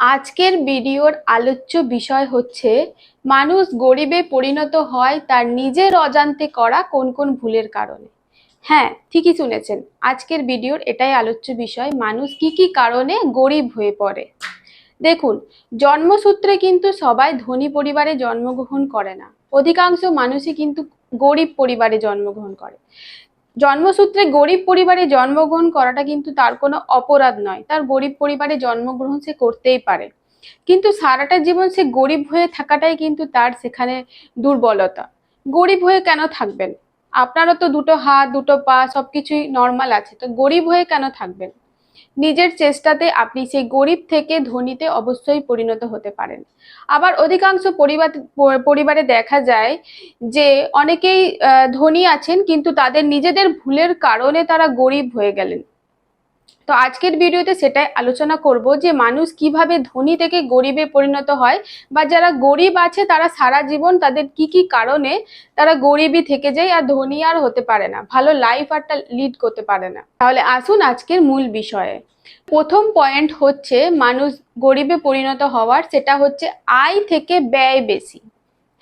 আজকের ভিডিওর আলোচ্য বিষয় হচ্ছে, মানুষ গরিবে পরিণত হয় তার নিজের অজান্তে করা কোন কোন ভুলের কারণে। হ্যাঁ ঠিকই শুনেছেন। আজকের ভিডিওর এটাই আলোচ্য বিষয়, মানুষ কি কি কারণে গরিব হয়ে পড়ে। দেখুন, জন্মসূত্রে কিন্তু সবাই ধনী পরিবারে জন্মগ্রহণ করে না। অধিকাংশ মানুষই কিন্তু গরিব পরিবারে জন্মগ্রহণ করে। জন্মসূত্রে গরিব পরিবারে জন্মগ্রহণ করাটা কিন্তু তার কোনো অপরাধ নয়। তার গরিব পরিবারে জন্মগ্রহণ সে করতেই পারে। কিন্তু সারাটা জীবন সে গরিব হয়ে থাকাটাই কিন্তু তার সেখানে দুর্বলতা। গরিব হয়ে কেন থাকবেন? আপনারও তো দুটো হাত, দুটো পা, সবকিছুই নর্মাল আছে। তো গরিব হয়ে কেন থাকবেন? নিজের চেষ্টাতে আপনি সেই গরিব থেকে ধনীতে অবশ্যই পরিণত হতে পারেন। আবার অধিকাংশ পরিবার পরিবারে দেখা যায় যে অনেকেই ধনী আছেন, কিন্তু তাদের নিজেদের ভুলের কারণে তারা গরিব হয়ে গেলেন। তো আজকের ভিডিওতে সেটাই আলোচনা করব যে মানুষ কীভাবে ধনী থেকে গরিবে পরিণত হয় বা যারা গরিব আছে তারা সারা জীবন তাদের কি কি কারণে তারা গরিবই থেকে যায় আর ধনী আর হতে পারে না, ভালো লাইফ আরটা লিড করতে পারে না। তাহলে আসুন আজকের মূল বিষয়ে। প্রথম পয়েন্ট হচ্ছে মানুষ গরিবে পরিণত হওয়ার, সেটা হচ্ছে আয় থেকে ব্যয় বেশি।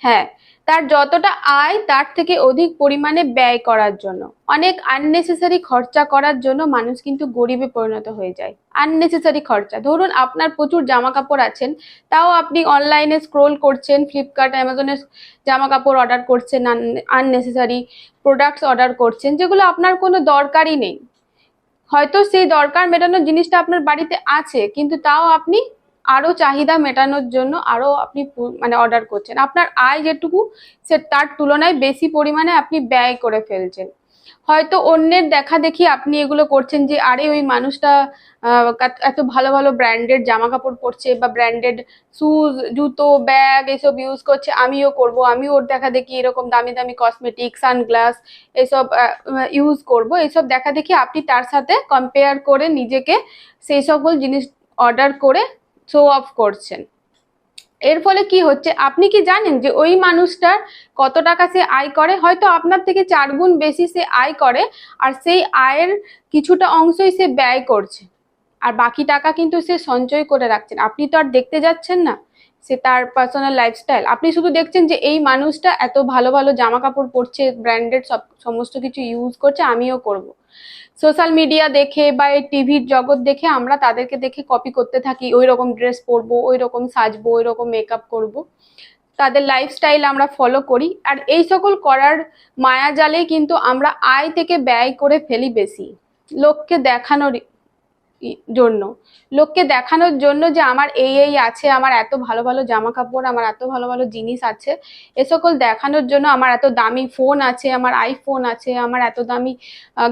হ্যাঁ তার যতটা আয়, তার থেকে অধিক পরিমাণে ব্যয় করার জন্য। অনেক আননেসেসারি খরচা করার জন্য মানুষ কিন্তু গরিবে পরিণত হয়ে যায়। আননেসেসারি খরচা। ধরুন আপনার প্রচুর জামা কাপড় আছেন, তাও আপনি অনলাইনে স্ক্রোল করছেন ফ্লিপকার্ট অ্যামাজনে জামা কাপড় অর্ডার করছেন আননেসেসারি প্রোডাক্টস অর্ডার করছেন, যেগুলো আপনার কোনো দরকারই নেই। হয়তো সেই দরকার মেটানোর জিনিসটা আপনার বাড়িতে আছে, কিন্তু তাও আপনি আরও চাহিদা মেটানোর জন্য আরও আপনি মানে অর্ডার করছেন। আপনার আয় যেটুকু, সে তার তুলনায় বেশি পরিমাণে আপনি ব্যয় করে ফেলছেন। হয়তো অন্যের দেখা দেখি আপনি এগুলো করছেন যে, আরে, ওই মানুষটা এত ভালো ভালো ব্র্যান্ডেড জামা কাপড় পরছে বা ব্র্যান্ডেড শুজ জুতো ব্যাগ এসব ইউজ করছে, আমিও করব আমি ওর দেখা দেখি এরকম দামি দামি কসমেটিক সানগ্লাস এসব ইউজ করব। এসব দেখা দেখি আপনি তার সাথে কম্পেয়ার করে নিজেকে সেই সকল জিনিস অর্ডার করে শো অফ করছেন। এর ফলে কি হচ্ছে? আপনি কি জানেন যে ওই মানুষটার কত টাকা সে আয় করে? হয়তো আপনার থেকে চার গুণ বেশি সে আয় করে, আর সেই আয়ের কিছুটা অংশই সে ব্যয় করছে। আর বাকি টাকা কিন্তু সে সঞ্চয় করে রাখছেন। আপনি তো আর দেখতে যাচ্ছেন না। সে তার পার্সোনাল লাইফস্টাইল আপনি শুধু দেখছেন যে এই মানুষটা এত ভালো ভালো জামা কাপড় পরছে ব্র্যান্ডেড সব, সমস্ত কিছু ইউজ করছে, আমিও করব। সোশ্যাল মিডিয়া দেখে বা এই টিভির জগৎ দেখে আমরা তাদেরকে দেখে কপি করতে থাকি। ওই রকম ড্রেস পরবো ওই রকম সাজবো ওই রকম মেকআপ করব। তাদের লাইফস্টাইল আমরা ফলো করি। আর এই সকল করার মায়াজালে কিন্তু আমরা আয় থেকে ব্যয় করে ফেলি বেশি। লোককে দেখানোর জন্য। লোককে দেখানোর জন্য যে আমার এই এই আছে, আমার এত ভালো ভালো জামা কাপড় আমার এত ভালো ভালো জিনিস আছে, এ সকল দেখানোর জন্য আমার এত দামি ফোন আছে, আমার আইফোন আছে, আমার এত দামি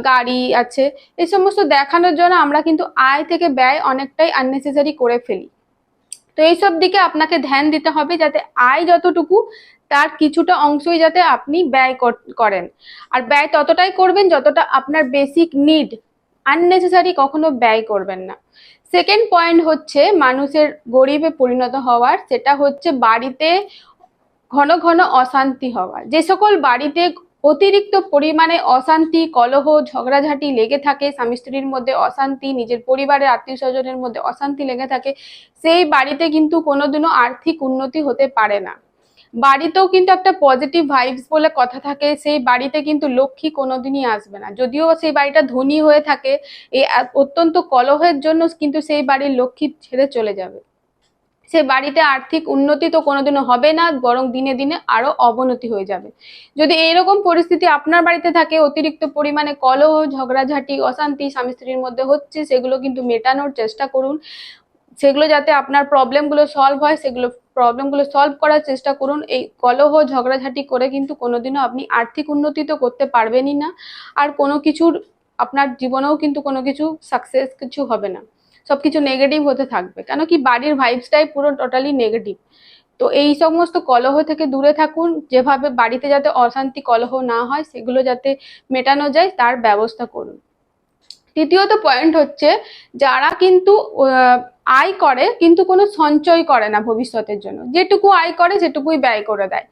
গাড়ি আছে, এ সমস্ত দেখানোর জন্য আমরা কিন্তু আয় থেকে ব্যয় অনেকটাই আননেসেসারি করে ফেলি। তো এইসব দিকে আপনাকে ধ্যান দিতে হবে যাতে আয় যতটুকু, তার কিছুটা অংশই যাতে আপনি ব্যয় করেন। আর ব্যয় ততটাই করবেন যতটা আপনার বেসিক নিড আননেসেসারি কখনো ব্যয় করবেন না। সেকেন্ড পয়েন্ট হচ্ছে মানুষের গরিবে পরিণত হওয়ার, সেটা হচ্ছে বাড়িতে ঘন ঘন অশান্তি হওয়া। যে সকল বাড়িতে অতিরিক্ত পরিমাণে অশান্তি, কলহ, ঝগড়াঝাটি লেগে থাকে, স্বামী স্ত্রীর মধ্যে অশান্তি, নিজের পরিবারের আত্মীয় স্বজনের মধ্যে অশান্তি লেগে থাকে, সেই বাড়িতে কিন্তু কোনোদিনও আর্থিক উন্নতি হতে পারে না। বাড়িতেও কিন্তু একটা পজিটিভ ভাইবস বলে কথা থাকে, সেই বাড়িতে কিন্তু লক্ষ্মী কোনোদিনই আসবে না। যদিও সেই বাড়িটা ধনী হয়ে থাকে এই অত্যন্ত কলহের জন্য কিন্তু সেই বাড়ির লক্ষ্মী ছেড়ে চলে যাবে। সে বাড়িতে আর্থিক উন্নতি তো কোনোদিনও হবে না, বরং দিনে দিনে আরও অবনতি হয়ে যাবে। যদি এইরকম পরিস্থিতি আপনার বাড়িতে থাকে, অতিরিক্ত পরিমাণে কলহ, ঝগড়াঝাটি, অশান্তি স্বামী স্ত্রীর মধ্যে হচ্ছে, সেগুলো কিন্তু মেটানোর চেষ্টা করুন। সেগুলো যাতে আপনার প্রবলেমগুলো সলভ হয়, সেগুলো প্রবলেমগুলো সলভ করার চেষ্টা করুন। এই কলহ ঝগড়াঝাটি করে কিন্তু কোনোদিনও আপনি আর্থিক উন্নতি তো করতে পারবেনই না। আর কোনো কিছুর আপনার জীবনেও কিন্তু কোনো কিছু সাকসেস কিছু হবে না। সব কিছু নেগেটিভ হতে থাকবে। কেন কি বাড়ির ভাইবসটাই পুরো টোটালি নেগেটিভ তো এই সমস্ত কলহ থেকে দূরে থাকুন। যেভাবে বাড়িতে যাতে অশান্তি কলহ না হয়, সেগুলো যাতে মেটানো যায়, তার ব্যবস্থা করুন। তৃতীয়ত পয়েন্ট হচ্ছে, যারা কিন্তু আয় করে, কিন্তু কোনো সঞ্চয় করে না ভবিষ্যতের জন্য। যেটুকু আয় করে, সেটুকুই ব্যয় করে দেয়।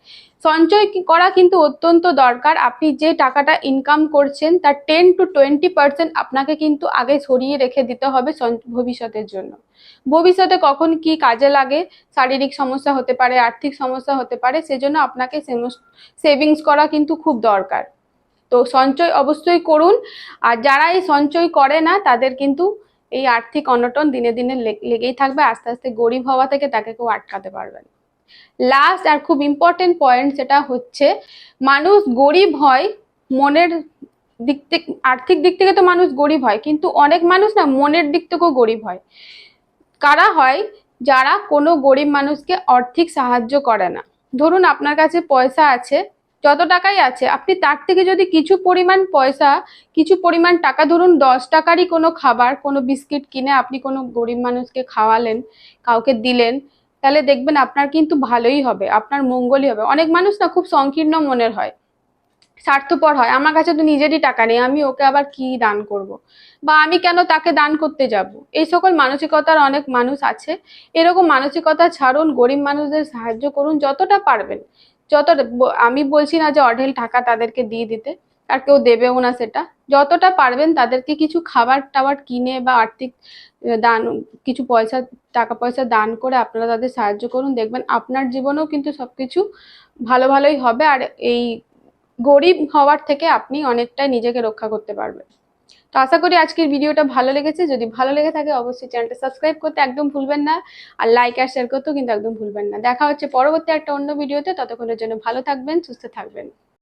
সঞ্চয় করা কিন্তু অত্যন্ত দরকার। আপনি যে টাকাটা ইনকাম করছেন, তার টেন টু টোয়েন্টি পার্সেন্ট আপনাকে কিন্তু আগে সরিয়ে রেখে দিতে হবে ভবিষ্যতের জন্য। ভবিষ্যতে কখন কি কাজে লাগে, শারীরিক সমস্যা হতে পারে, আর্থিক সমস্যা হতে পারে, সেজন্য আপনাকে সেভিংস করা কিন্তু খুব দরকার। তো সঞ্চয় অবশ্যই করুন। আর যারা এই সঞ্চয় করে না, তাদের কিন্তু এই আর্থিক অনটন দিনে দিনে লেগেই থাকবে। আস্তে আস্তে গরিব হওয়া থেকে তাকে কেউ আটকাতে পারবে না। লাস্ট আর খুব ইম্পর্টেন্ট পয়েন্ট সেটা হচ্ছে, মানুষ গরিব হয় মনের দিক থেকে আর্থিক দিক থেকে তো মানুষ গরিব হয়, কিন্তু অনেক মানুষ না মনের দিক থেকেও গরিব হয়। কারা হয়? যারা কোনো গরিব মানুষকে আর্থিক সাহায্য করে না। ধরুন আপনার কাছে পয়সা আছে যত টাকাই আছে, আপনি তার থেকে যদি কিছু পরিমাণ পয়সা, কিছু পরিমাণ টাকা, ধরুন দশ টাকারই কোনো খাবার, কোনো বিস্কিট কিনে আপনি কোনো গরিব মানুষকে খাওয়ালেন, কাউকে দিলেন, তাহলে দেখবেন আপনার কিন্তু ভালোই হবে, আপনার মঙ্গলই হবে। অনেক মানুষ না খুব সংকীর্ণ মনের হয়। স্বার্থপর হয়। আমার কাছে তো নিজেরই টাকা নেই, আমি ওকে আবার কি দান করব। বা আমি কেন তাকে দান করতে যাব? এই সকল মানসিকতার অনেক মানুষ আছে। এরকম মানসিকতা ছাড়ুন, গরিব মানুষদের সাহায্য করুন, যতটা পারবেন। যতটা আমি বলছি না যে অঢেল টাকা তাদেরকে দিয়ে দিতে, আর কেউ দেবেও না সেটা। যতটা পারবেন তাদেরকে কিছু খাবার টাবার কিনে বা আর্থিক দান, কিছু পয়সা, টাকা পয়সা দান করে আপনারা তাদের সাহায্য করুন। দেখবেন আপনার জীবনেও কিন্তু সবকিছু ভালো ভালোই হবে। আর এই গরিব হওয়ার থেকে আপনি অনেকটাই নিজেকে রক্ষা করতে পারবেন। তো আশা করি আজকের ভিডিওটা ভালো লেগেছে। যদি ভালো লেগে থাকে, অবশ্যই চ্যানেলটা সাবস্ক্রাইব করতে একদম ভুলবেন না আর লাইক আর শেয়ার করতেও কিন্তু একদম ভুলবেন না। দেখা হচ্ছে পরবর্তী একটা অন্য ভিডিওতে। ততক্ষণের জন্য ভালো থাকবেন, সুস্থ থাকবেন।